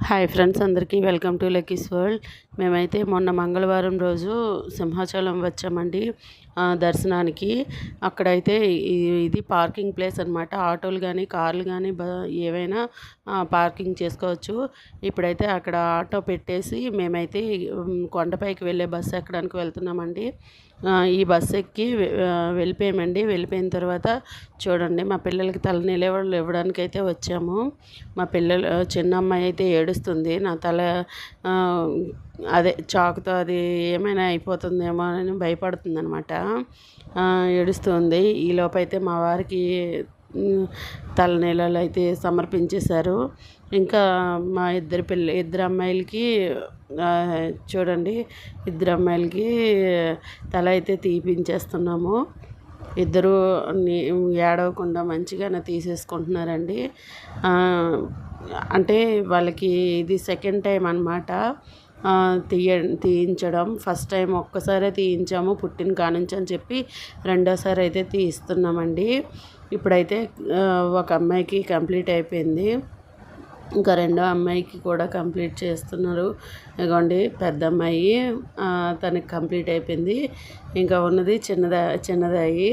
Hi friends అందరికీ welcome to Lucky's world. మేమైతే మొన్న మంగళవారం రోజు సింహాచలం వచ్చామండి దర్శనానికి. అక్కడైతే ఇది పార్కింగ్ ప్లేస్ అనమాట ఆటోలు కానీ కార్లు కానీ బ ఏవైనా పార్కింగ్ చేసుకోవచ్చు. ఇప్పుడైతే అక్కడ ఆటో పెట్టేసి మేమైతే కొండపైకి వెళ్ళే బస్సు ఎక్కడానికి వెళ్తున్నామండి. ఈ బస్సు ఎక్కి వెళ్ళిపోయామండి. వెళ్ళిపోయిన తర్వాత చూడండి మా పిల్లలకి తలనీళ్ళు ఇవ్వడానికి అయితే వచ్చాము. మా పిల్లలు చిన్న అమ్మాయి అయితే ఏడుస్తుంది నా తల అదే చాకుతో అది ఏమైనా అయిపోతుందేమో అని భయపడుతుంది అనమాట ఏడుస్తుంది. ఈ లోపైతే మా వారికి తల తలనీళ్ళు అయితే సమర్పించేశారు. ఇంకా మా ఇద్దరు పిల్ల ఇద్దరు అమ్మాయిలకి చూడండి ఇద్దరు అమ్మాయిలకి తల అయితే తీపించేస్తున్నాము. ఇద్దరు ఏడవకుండా మంచిగానే తీసేసుకుంటున్నారండి. అంటే వాళ్ళకి ఇది సెకండ్ టైం అనమాట తీయ తీయించడం. ఫస్ట్ టైం ఒక్కసారే తీయించాము పుట్టిన కానుంచి అని చెప్పి రెండోసారి అయితే తీయిస్తున్నామండి. ఇప్పుడైతే ఒక అమ్మాయికి కంప్లీట్ అయిపోయింది. ఇంకా రెండో అమ్మాయికి కూడా కంప్లీట్ చేస్తున్నారు. ఇదిగోండి పెద్ద అమ్మాయి తనకి కంప్లీట్ అయిపోయింది. ఇంకా ఉన్నది చిన్నదా చిన్నదాయి.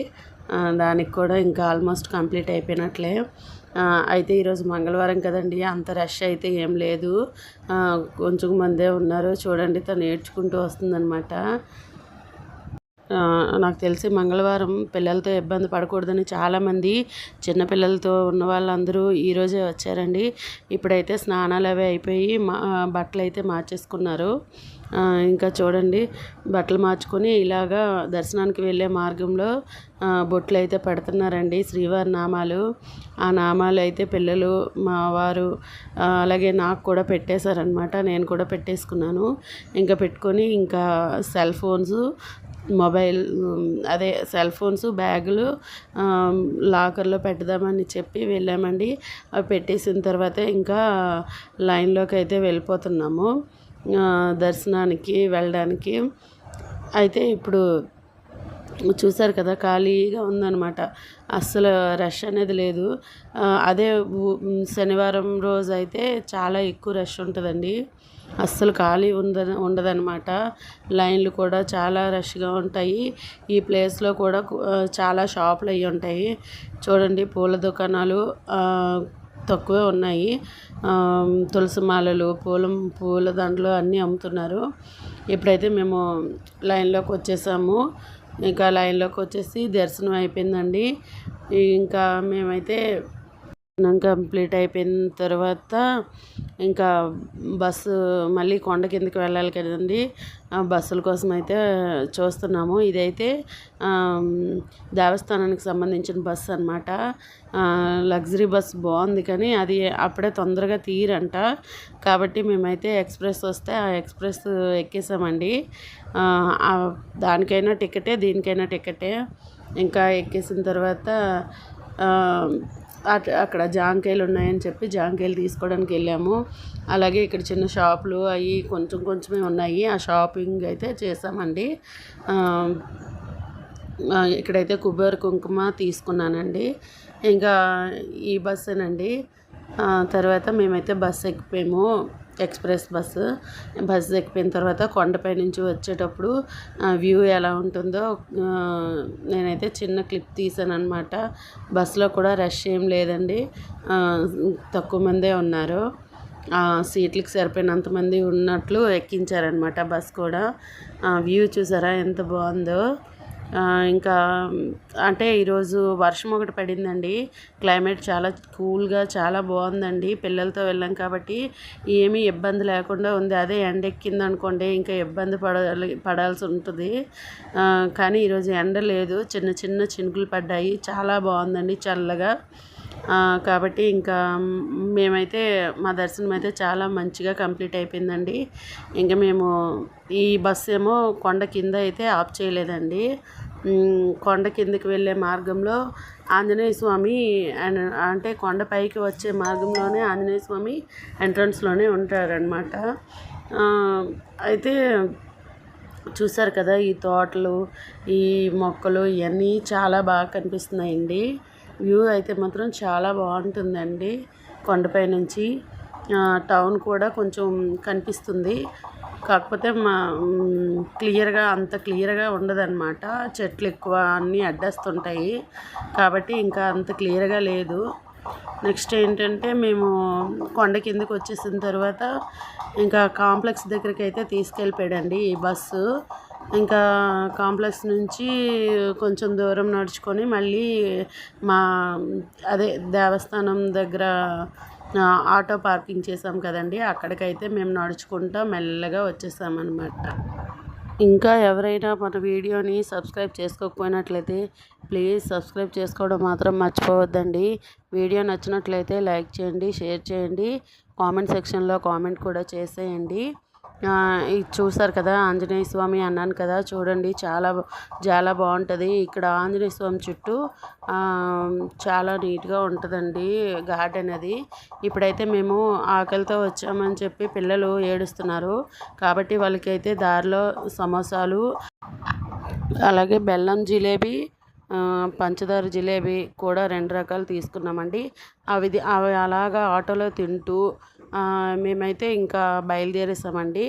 దానికి కూడా ఇంకా ఆల్మోస్ట్ కంప్లీట్ అయిపోయినట్లే. అయితే ఈరోజు మంగళవారం కదండి అంత రష్ అయితే ఏం లేదు. కొంచెం మందే ఉన్నారు. చూడండి తను ఏడ్చుకుంటూ వస్తుందన్నమాట. నాకు తెలిసి మంగళవారం పిల్లలతో ఇబ్బంది పడకూడదని చాలామంది చిన్నపిల్లలతో ఉన్న వాళ్ళందరూ ఈరోజే వచ్చారండి. ఇప్పుడైతే స్నానాలు అవి అయిపోయి మా బట్టలు అయితే మార్చేసుకున్నారు. ఇంకా చూడండి బట్టలు మార్చుకొని ఇలాగా దర్శనానికి వెళ్ళే మార్గంలో బొట్లు అయితే పెడుతున్నారండి శ్రీవారి నామాలు. ఆ నామాలు అయితే పిల్లలు మా వారు అలాగే నాకు కూడా పెట్టేశారనమాట నేను కూడా పెట్టేసుకున్నాను. ఇంకా పెట్టుకొని ఇంకా సెల్ ఫోన్స్ మొబైల్ అదే సెల్ ఫోన్స్ బ్యాగులు లాకర్లో పెడదామని చెప్పి వెళ్ళామండి. అవి పెట్టేసిన తర్వాత ఇంకా లైన్లోకి అయితే వెళ్ళిపోతున్నాము. దర్శనానికి వెళ్ళడానికి. అయితే ఇప్పుడు చూసారు కదా ఖాళీగా ఉందన్నమాట. అస్సలు రష్ అనేది లేదు. అదే శనివారం రోజు అయితే చాలా ఎక్కువ రష్ ఉంటుందండి. అస్సలు ఖాళీ ఉంద ఉండదన్నమాట. లైన్లు కూడా చాలా రష్గా ఉంటాయి. ఈ ప్లేస్లో కూడా చాలా షాపులు అవి ఉంటాయి. చూడండి పూల దుకాణాలు తక్కువే ఉన్నాయి. తులసి మాలలు పూల పూల దండలు అన్నీ అమ్ముతున్నారు. ఇప్పుడైతే మేము లైన్లోకి వచ్చేసాము. ఇంకా లైన్లోకి వచ్చేసి దర్శనం అయిపోయిందండి. ఇంకా మేమైతే కంప్లీట్ అయిపోయిన తర్వాత ఇంకా బస్సు మళ్ళీ కొండ కిందకి వెళ్ళాలి కదండి. బస్సుల కోసం అయితే చూస్తున్నాము. ఇదైతే దేవస్థానానికి సంబంధించిన బస్సు అనమాట లగ్జరీ బస్ బాగుంది కానీ అది అప్పుడే తొందరగా తీయరంట కాబట్టి మేమైతే ఎక్స్ప్రెస్ వస్తే ఆ ఎక్స్ప్రెస్ ఎక్కేసామండి. దానికైనా టికెటే దీనికైనా టికెటే. ఇంకా ఎక్కేసిన తర్వాత అక్కడ జాంకాయలు ఉన్నాయని చెప్పి జాంకాయలు తీసుకోవడానికి వెళ్ళాము. అలాగే ఇక్కడ చిన్న షాపులు అవి కొంచెం కొంచెమే ఉన్నాయి. ఆ షాపింగ్ అయితే చేసామండి. ఇక్కడైతే కుబేర్ కుంకుమ తీసుకున్నానండి. ఇంకా ఈ బస్సేనండి. తర్వాత మేమైతే బస్సు ఎక్కిపోయాము. ఎక్స్ప్రెస్ బస్సు బస్సు ఎక్కిపోయిన తర్వాత కొండపై నుంచి వచ్చేటప్పుడు వ్యూ ఎలా ఉంటుందో నేనైతే చిన్న క్లిప్ తీసాను అనమాట బస్సులో కూడా రష్ ఏం లేదండి. తక్కువ మందే ఉన్నారు. సీట్లకు సరిపోయినంతమంది ఉన్నట్లు ఎక్కించారనమాట బస్ కూడా. వ్యూ చూసారా ఎంత బాగుందో. ఇంకా అంటే ఈరోజు వర్షం ఒకటి పడిందండి. క్లైమేట్ చాలా కూల్గా చాలా బాగుందండి. పిల్లలతో వెళ్ళాం కాబట్టి ఏమీ ఇబ్బంది లేకుండా ఉంది. అదే ఎండ ఎక్కింది అనుకోండి ఇంకా ఇబ్బంది పడాలి పడాల్సి ఉంటుంది. కానీ ఈరోజు ఎండ లేదు. చిన్న చిన్న చినుకులు పడ్డాయి. చాలా బాగుందండి చల్లగా. కాబట్టి ఇంకా మేమైతే మా దర్శనం అయితే చాలా మంచిగా కంప్లీట్ అయిపోయిందండి. ఇంకా మేము ఈ బస్సు ఏమో కొండ కింద అయితే ఆఫ్ చేయలేదండి. కొండ కిందకి వెళ్ళే మార్గంలో ఆంజనేయ స్వామి అండ్ అంటే కొండ పైకి వచ్చే మార్గంలోనే ఆంజనేయ స్వామి ఎంట్రన్స్లోనే ఉంటారనమాట అయితే చూసారు కదా ఈ తోటలు ఈ మొక్కలు ఇవన్నీ చాలా బాగా కనిపిస్తున్నాయండి. వ్యూ అయితే మాత్రం చాలా బాగుంటుందండి. కొండపై నుంచి టౌన్ కూడా కొంచెం కనిపిస్తుంది. కాకపోతే మా క్లియర్గా అంత క్లియర్గా ఉండదన్నమాట. చెట్లు ఎక్కువ అన్నీ అడ్డేస్తుంటాయి. కాబట్టి ఇంకా అంత క్లియర్గా లేదు. నెక్స్ట్ ఏంటంటే మేము కొండ కిందకి వచ్చేసిన తర్వాత ఇంకా కాంప్లెక్స్ దగ్గరికి అయితే తీసుకెళ్ళిపోయాడండి ఈ బస్సు. ఇంకా కాంప్లెక్స్ నుంచి కొంచెం దూరం నడుచుకొని మళ్ళీ మా అదే దేవస్థానం దగ్గర ఆటో పార్కింగ్ చేసాం కదండి. అక్కడికైతే మేము నడుచుకుంటా మెల్లగా వచ్చేసామన్నమాట. ఇంకా ఎవరైనా మన వీడియోని సబ్స్క్రైబ్ చేసుకోకపోయినట్లయితే ప్లీజ్ సబ్స్క్రైబ్ చేసుకోవడం మాత్రం మర్చిపోవద్దండి. వీడియో నచ్చినట్లయితే లైక్ చేయండి షేర్ చేయండి. కామెంట్ సెక్షన్లో కామెంట్ కూడా చేసేయండి. చూసారు కదా ఆంజనేయ స్వామి అన్నాను కదా చూడండి చాలా చాలా బాగుంటుంది. ఇక్కడ ఆంజనేయ స్వామి చుట్టూ చాలా నీట్గా ఉంటుందండి గార్డెన్ అది. ఇప్పుడైతే మేము ఆకలితో వచ్చామని చెప్పి పిల్లలు ఏడుస్తున్నారు. కాబట్టి వాళ్ళకైతే దారిలో సమోసాలు అలాగే బెల్లం జిలేబీ పంచదార జిలేబీ కూడా రెండు రకాలు తీసుకున్నామండి. అవి అవి అలాగా ఆటోలో తింటూ మేమైతే ఇంకా బయలుదేరేసామండి.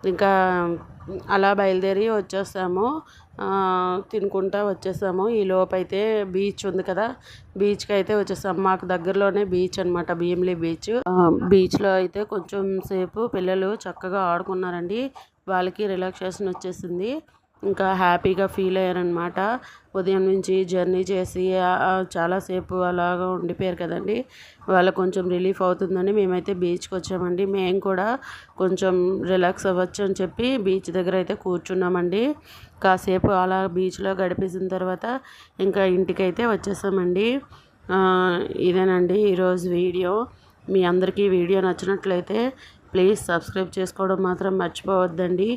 ఇంకా అలా బయలుదేరి వచ్చేసాము. తినుకుంటా వచ్చేసాము. ఈ లోపైతే బీచ్ ఉంది కదా బీచ్కి అయితే వచ్చేసాము. మాకు దగ్గరలోనే బీచ్ అనమాట భీమిలి బీచ్. బీచ్లో అయితే కొంచెం సేపు పిల్లలు చక్కగా ఆడుకున్నారండి. వాళ్ళకి రిలాక్సేషన్ వచ్చేసింది. ఇంకా హ్యాపీగా ఫీల్ అయ్యారనమాట ఉదయం నుంచి జర్నీ చేసి చాలాసేపు అలాగా ఉండిపోయారు కదండి. వాళ్ళ కొంచెం రిలీఫ్ అవుతుందని మేమైతే బీచ్కి వచ్చామండి. మేము కూడా కొంచెం రిలాక్స్ అవ్వచ్చు అని చెప్పి బీచ్ దగ్గర అయితే కూర్చున్నామండి. కాసేపు అలా బీచ్లో గడిపేసిన తర్వాత ఇంకా ఇంటికైతే వచ్చేసామండి. ఇదేనండి ఈరోజు వీడియో. మీ అందరికీ వీడియో నచ్చినట్లయితే ప్లీజ్ సబ్స్క్రైబ్ చేసుకోవడం మాత్రం మర్చిపోవద్దండి.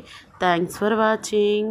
Thanks for watching.